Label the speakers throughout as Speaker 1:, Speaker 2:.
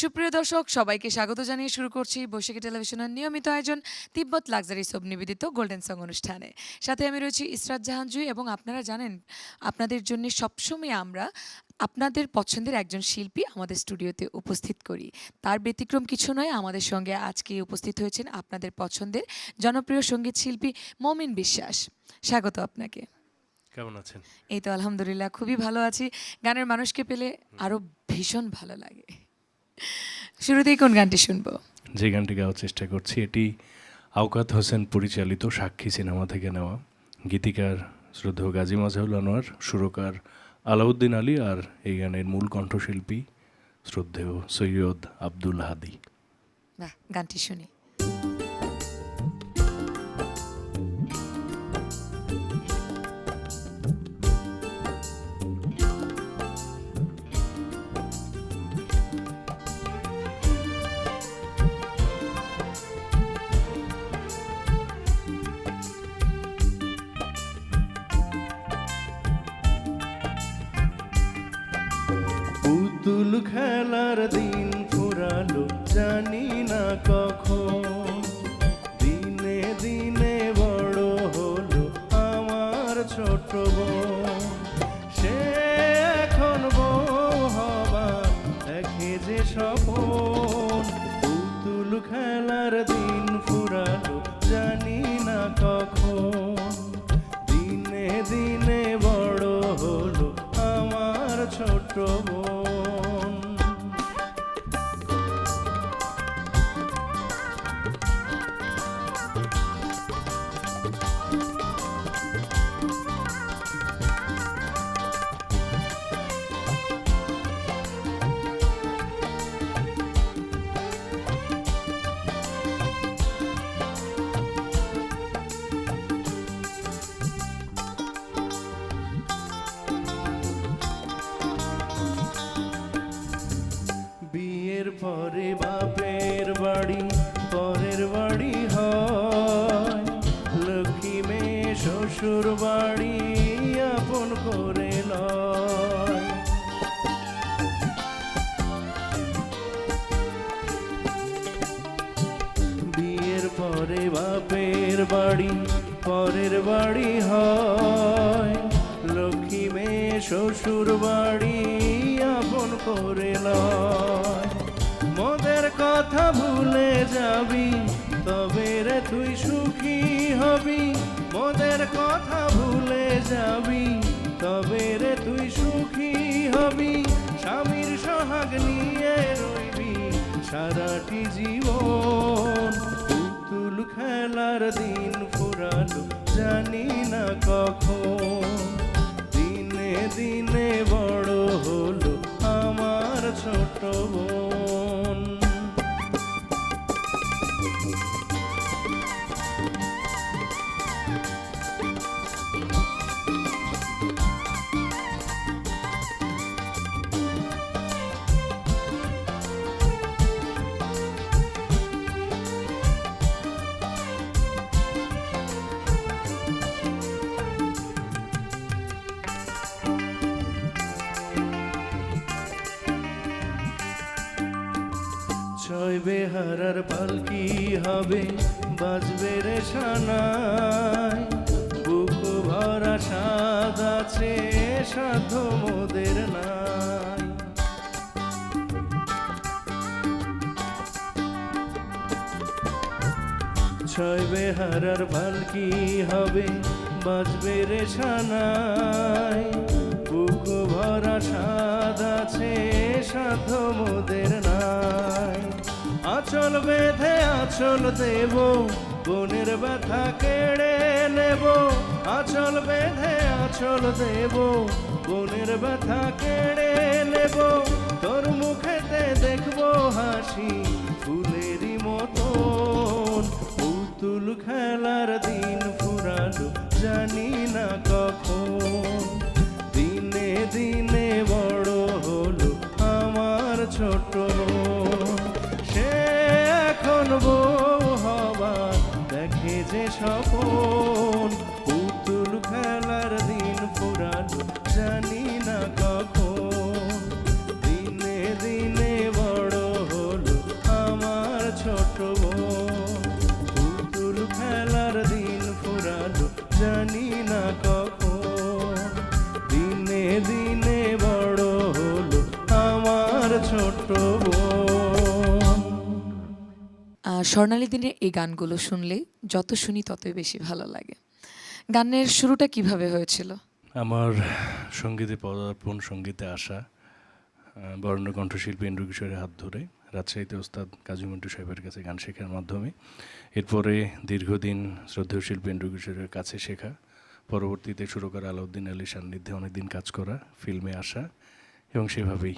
Speaker 1: সুপ্রিয় দর্শক সবাইকে স্বাগত জানিয়ে শুরু করছি বৈশাখী টেলিভিশনের নিয়মিত আয়োজন তিব্বত লাক্সারি সব নিবেদিত গোল্ডেন সং অনুষ্ঠানে। সাথে আমি রয়েছি ইসরাত জাহান জুই এবং আপনারা জানেন আপনাদের জন্য সবসময় আমরা আপনাদের পছন্দের একজন শিল্পী আমাদের স্টুডিওতে উপস্থিত করি। তার ব্যতিক্রম কিছু নয় আমাদের সঙ্গে আজকে উপস্থিত হয়েছেন আপনাদের পছন্দের জনপ্রিয় সংগীত শিল্পী মমিন বিশ্বাস। স্বাগত আপনাকে।
Speaker 2: কেমন আছেন?
Speaker 1: এই তো আলহামদুলিল্লাহ খুবই ভালো আছি। গানের মানুষকে পেলে আরও ভীষণ ভালো লাগে। শুরুতেই কোন গানটি শুনব?
Speaker 2: যে গানটি গাওয়ার চেষ্টা করছি এটি আওকাত হোসেন পরিচালিত সাক্ষী সিনেমা থেকে নেওয়া। গীতিকার শ্রদ্ধ গাজী মাজহাউল আনোয়ার সুরকার আলাউদ্দিন আলী আর এই গানের মূল কণ্ঠশিল্পী শ্রদ্ধেয় সৈয়দ আব্দুল হাদি।
Speaker 1: গানটি শুনি।
Speaker 2: শ্বশুর বাড়ি আপন করে লয়। বিয়ের পরে বাপের বাড়ি, পরের বাড়ি হয়। লক্ষ্মী মেয়ে শ্বশুর বাড়ি আপন করে লয়। মোদের কথা ভুলে যাবি, তবে রে তুই সুখী হবি। মোদের কথা ভুলে যাবি, তবে রে তুই সুখী হবি। স্বামীর সোহাগ নিয়ে রইবি সারাটি জীবন। পুতুল খেলার দিন ফুরালো, জানি না কখন। দিনে দিনে বড় হলো আমার ছোট বোন। ছয় বেহারার পালকি হবে? বাজবে রে সানাই। বুক ভরা স্বাদ আছে, সাধ্য মোদের নাই। ছয় বেহারার পালকি হবে? বাজবে রে সানাই। বুক ভরা স্বাদ আছে, সাধ্য মোদের আচল বেঁধে আচল দেব বনের ব্যথা কেড়ে নেব। আচল বেঁধে আচল দেব বনের ব্যথা কেড়ে নেব। তোর মুখেতে দেখব হাসি ফুলেরই মতন। পুতুল খেলার দিন ফুরালো, জানি না কখন। দিনে দিনে বড় হলো আমার ছোট
Speaker 1: স্বর্ণালী দিনের এই গানগুলো শুনলে যত শুনি ততই বেশি ভালো লাগে। গানের শুরুটা কীভাবে হয়েছিল?
Speaker 2: আমার সঙ্গীতে পদার্পণ, সঙ্গীতে আসা বর্ণ কণ্ঠশিল্পী ইন্দ্র কিশোরের হাত ধরে রাজশাহীতে ওস্তাদ কাজী মন্টু সাহেবের কাছে গান শেখার মাধ্যমে। এরপরে দীর্ঘদিন শ্রদ্ধেয় শিল্পী ইন্দ্র কিশোরের কাছে শেখা। পরবর্তীতে সুরকার আলাউদ্দিন আলী সান্নিধ্যে অনেকদিন কাজ করা, ফিল্মে আসা এবং সেভাবেই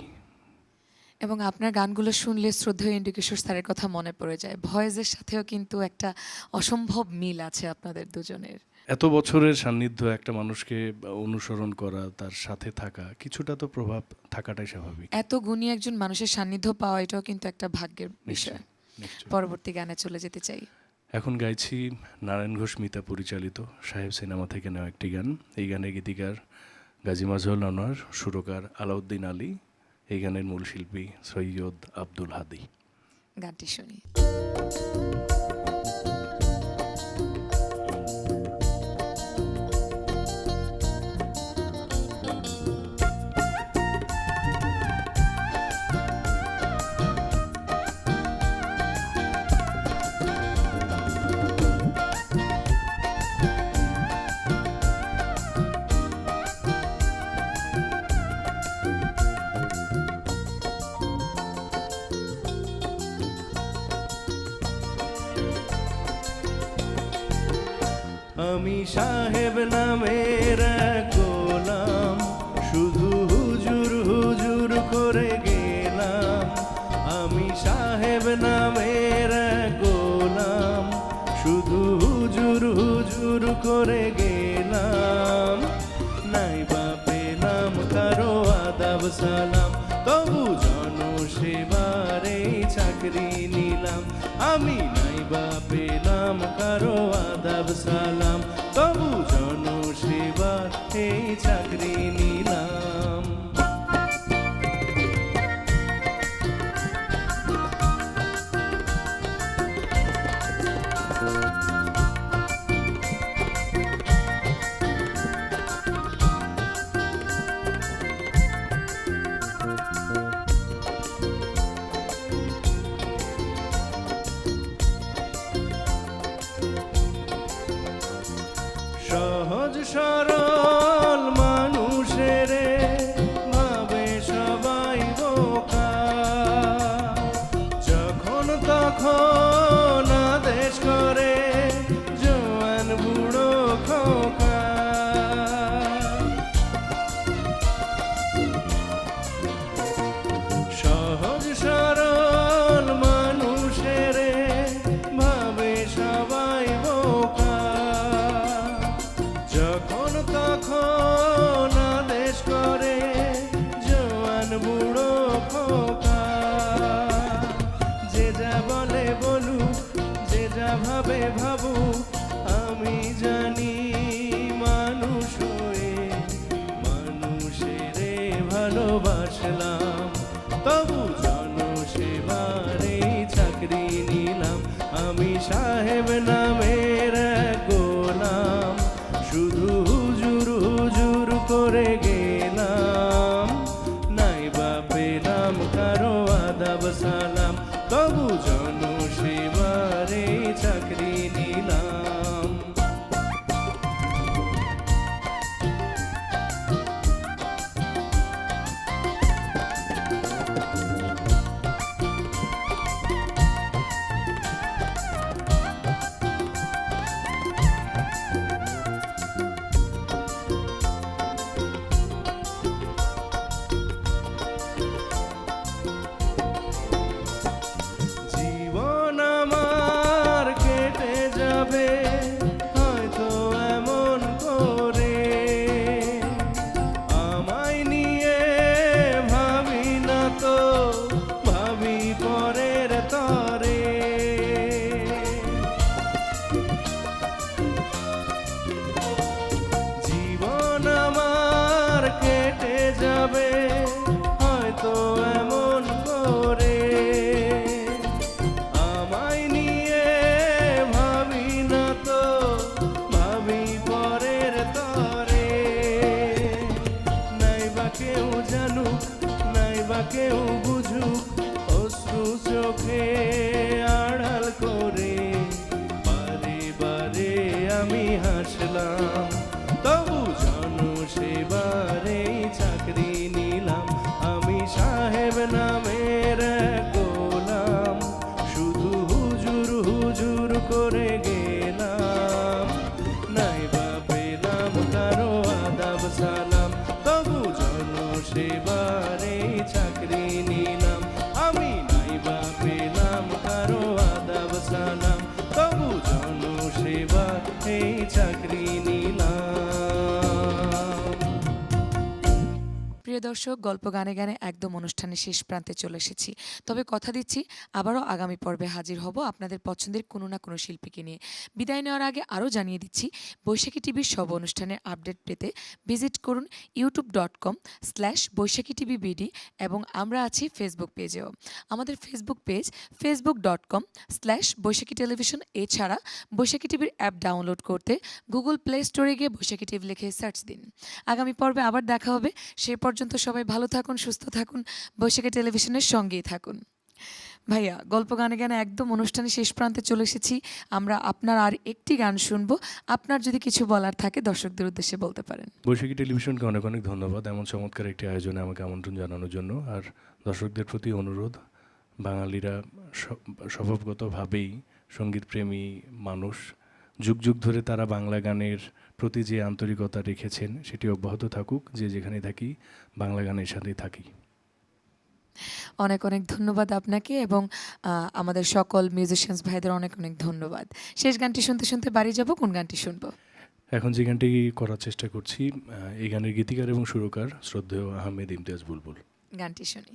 Speaker 1: এবং আপনার গানগুলো শুনলে শ্রদ্ধেয় ইন্দ্রকিশোর স্যারের কথা মনে পড়ে যায়। ভয়েসের সাথেও কিন্তু একটা অসম্ভব মিল আছে আপনাদের দুজনের।
Speaker 2: এত বছরের সান্নিধ্য একটা মানুষকে অনুসরণ করা তার সাথে থাকা কিছুটা তো প্রভাব থাকাটাই স্বাভাবিক।
Speaker 1: এত গুণী একজন মানুষের সান্নিধ্য পাওয়া এটাও কিন্তু একটা ভাগ্যের বিষয়। পরবর্তী গানে চলে যেতে চাই।
Speaker 2: এখন গাইছি নারায়ণ ঘোষ মিতা পরিচালিত সাহেব সিনেমা থেকে নেওয়া একটি গান। এই গানের গীতিকার গাজী মাজহুল আনোয়ার সুরকার আলাউদ্দিন আলী এই গানের মূল শিল্পী সৈয়দ আব্দুল হাদি।
Speaker 1: গানটি শুনি।
Speaker 2: আমি সাহেব নামের গোলাম। শুধু হুজুর হুজুর করে গেলাম। আমি সাহেব নামের গোলাম। শুধু হুজুর হুজুর করে গেলাম। নাই বা নাম কারও আদাব সালাম। সেবারে চাকরি নিলাম। আমি নাই বা পেলাম, কারও আদাব সালাম। তবু জন সেবার এই চাকরি নিলাম।
Speaker 1: ভালোবাসলাম। দর্শক, গল্প, গানে গানে একদম অনুষ্ঠানের শেষ প্রান্তে চলে এসেছি। তবে কথা দিচ্ছি, আবারও আগামী পর্বে হাজির হব আপনাদের পছন্দের কোনো না কোনো শিল্পীকে নিয়ে। বিদায় নেওয়ার আগে আরও জানিয়ে দিচ্ছি, বৈশাখী টিভির সব অনুষ্ঠানের আপডেট পেতে ভিজিট করুন YouTube dot com slash Boishakhi TV BD এবং আমরা আছি ফেসবুক পেজেও আমাদের Facebook page Facebook dot com slash Boishakhi television এছাড়া বৈশাখী টিভির অ্যাপ ডাউনলোড করতে গুগল প্লে স্টোরে গিয়ে বৈশাখী টিভি লিখে সার্চ দিন। আগামী পর্বে আবার দেখা হবে, সে পর্যন্ত সবাই ভালো থাকুন, সুস্থ থাকুন, বৈশাখী টেলিভিশনের সঙ্গেই থাকুন। ভাইয়া, গল্প, গানে গানে একদম অনুষ্ঠানের শেষ প্রান্তে চলে এসেছি। আমরা আপনার আর একটি গান শুনব। আপনার যদি কিছু বলার থাকে, দর্শকদের উদ্দেশ্যে বলতে পারেন।
Speaker 3: বৈশাখী টেলিভিশনকে অনেক অনেক ধন্যবাদ এমন চমৎকার একটি আয়োজনে আমাকে আমন্ত্রণ জানানোর জন্য। আর দর্শকদের প্রতি অনুরোধ, বাঙালিরা স্বভাবগতভাবেই সঙ্গীতপ্রেমী মানুষ। যুগ যুগ ধরে তারা বাংলা গানের প্রতি যে আন্তরিকতা রেখেছেন সেটি অব্যাহত থাকুক যে যেখানে থাকি বাংলা গানের সাথে থাকি।
Speaker 1: অনেক অনেক ধন্যবাদ আপনাকে এবং আমাদের সকল মিউজিশিয়ানস ভাইদের অনেক অনেক ধন্যবাদ। শেষ গানটি শুনতে শুনতে বাড়ি যাব কোন গানটি শুনব?
Speaker 3: এখন যে গানটি করার চেষ্টা করছি এই গানের গীতিকার এবং সুরকার শ্রদ্ধেয় আহমেদ ইমতিয়াজ বুলবুল।
Speaker 1: গানটি শুনি।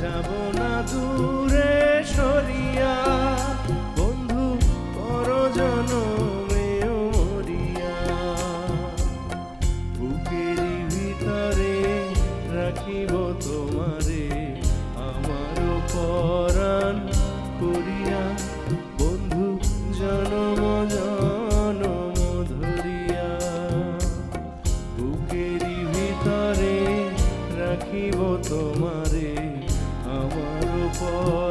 Speaker 2: যাব না দূরে সরিয়া। বন্ধু পরজন মরিয়া। বুকেরই ভিতরে রাখিব তোমারে আমার পরাণ করিয়া। বন্ধু, জনম জনম ধরিয়া। বুকেরই ভিতরে রাখিব তোমারে আমার